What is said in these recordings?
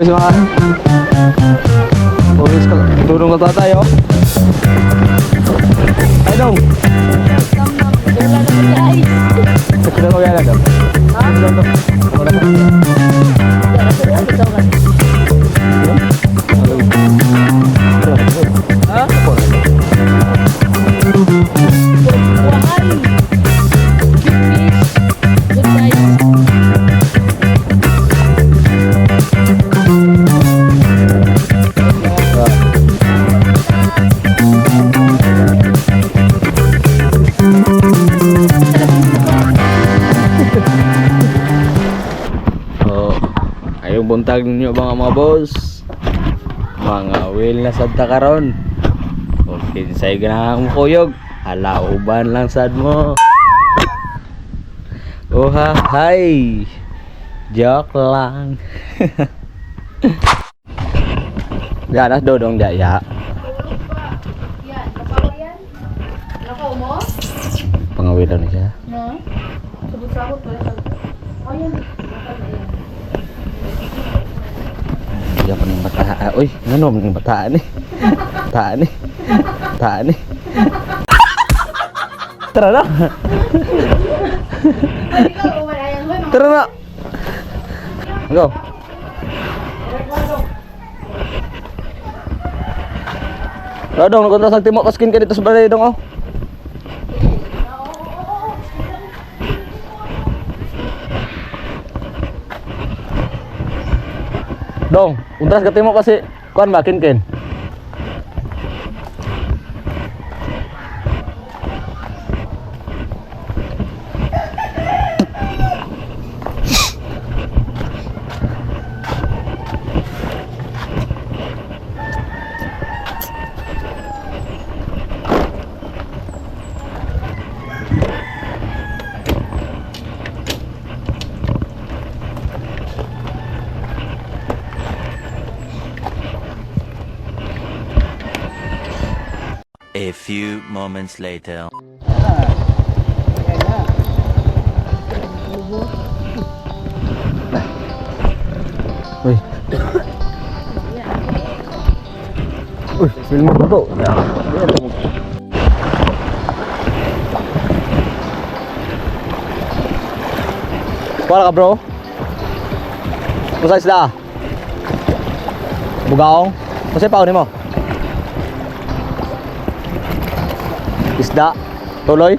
Guys, mga Uwis ka, tulong ka tayo. Ay, dong. Kecil ko yan agad. Ha? Ha? Ninyo mga mga boss. Mga will na sad ta karon. O kinsay ganang mo kuyog, hala uban lang sad mo. Oh ha, hi. Joke lang. Ya, nas dodong ya ya. Yan, kapawa yan. Nakaw mo? Pangawilan na siya. No. Sabot-sabot to. Oh, yan. Nakaw na yan. Diyan pa ng bata. Ah, uy, ano ng bataan eh. Bataan eh. Bataan eh. Tara na. Tara na. Go. Dodong, nagunta sa timo kaskin ka dito sa balay dong oh. Dong, untras ka timo kasi kuan ba A few moments later. Uy. Uy, film mo to? Wala ka bro? Masa isda? Bugaong? Kasi paunin mo? Isda? Tuloy?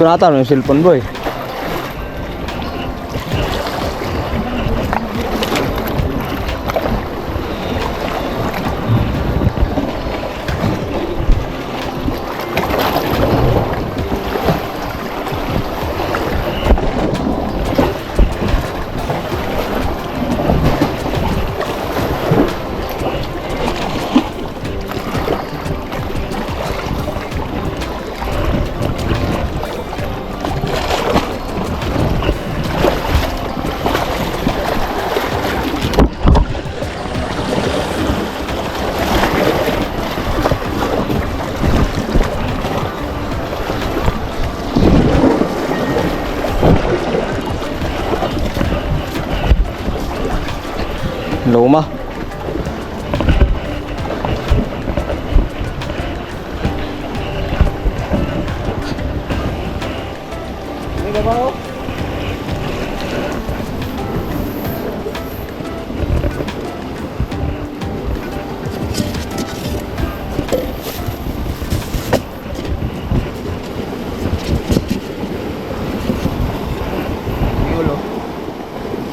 Gusto nata yung cellphone boy. Luma.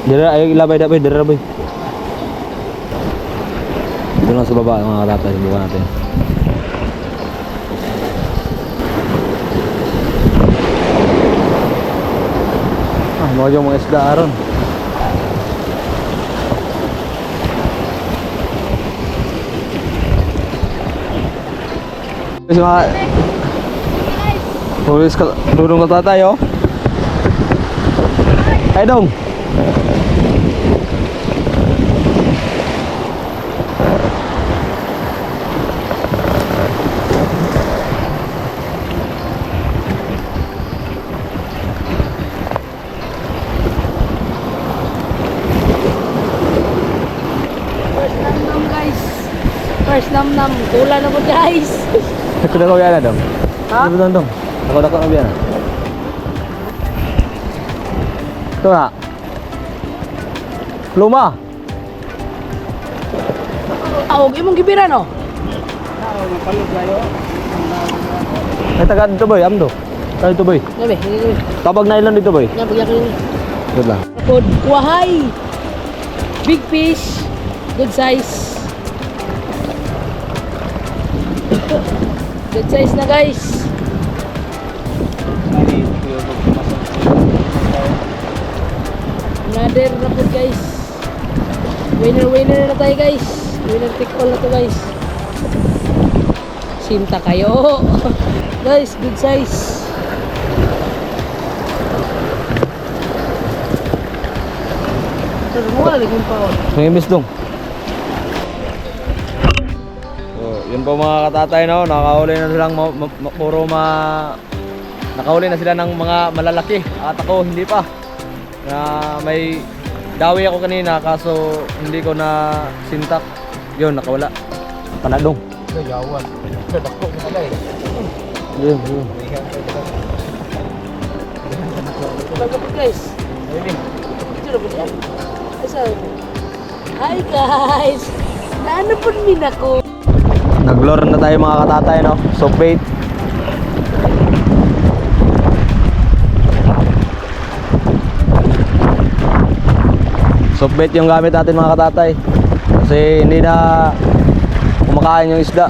Dera ayo labay dapat dera boy. Doon lang sa baba, mga katatay, subukan natin. Ah, mga yung mga isda aron. Kasi mga... Tulis ka, durong ka tatay, oh. Ay, dong. First nam nam guys. First nam nam. Tula na po guys. Ako na kau yana dong. Ha? Ano dong dong? Ako na kau yana. Ito na. Luma. Awog imong gibiran oh. Ay taga dito boy, amdo. Tayo dito boy. Gabi. Tabag na ilan dito boy. Nga pagyak ni. Good lang. Wahay. Big fish. Good size. Good size na guys. Another na po guys. Winner winner na tayo guys. Winner take all na to guys. Sinta kayo. guys, good size. Pero mo wala laging pa oh. Miss dong. Yun po mga katatay no, nakahuli na silang ma- ma- ma- puro ma nakahuli na sila ng mga malalaki. At ako hindi pa. Na may dawi ako kanina kaso hindi ko na sintak. Yun, nakawala. Panadong. Yawan. Eh. Yun, yun. Guys. Hi guys! Naano po min ako? Naglore na tayo mga katatay no. Soap bait. Soap bait yung gamit natin mga katatay. Kasi hindi na kumakain yung isda.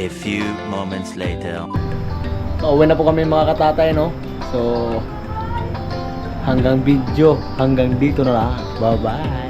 A few moments later. Pauwi na po kami mga katatay no. So hanggang video, hanggang dito na lang. Bye-bye.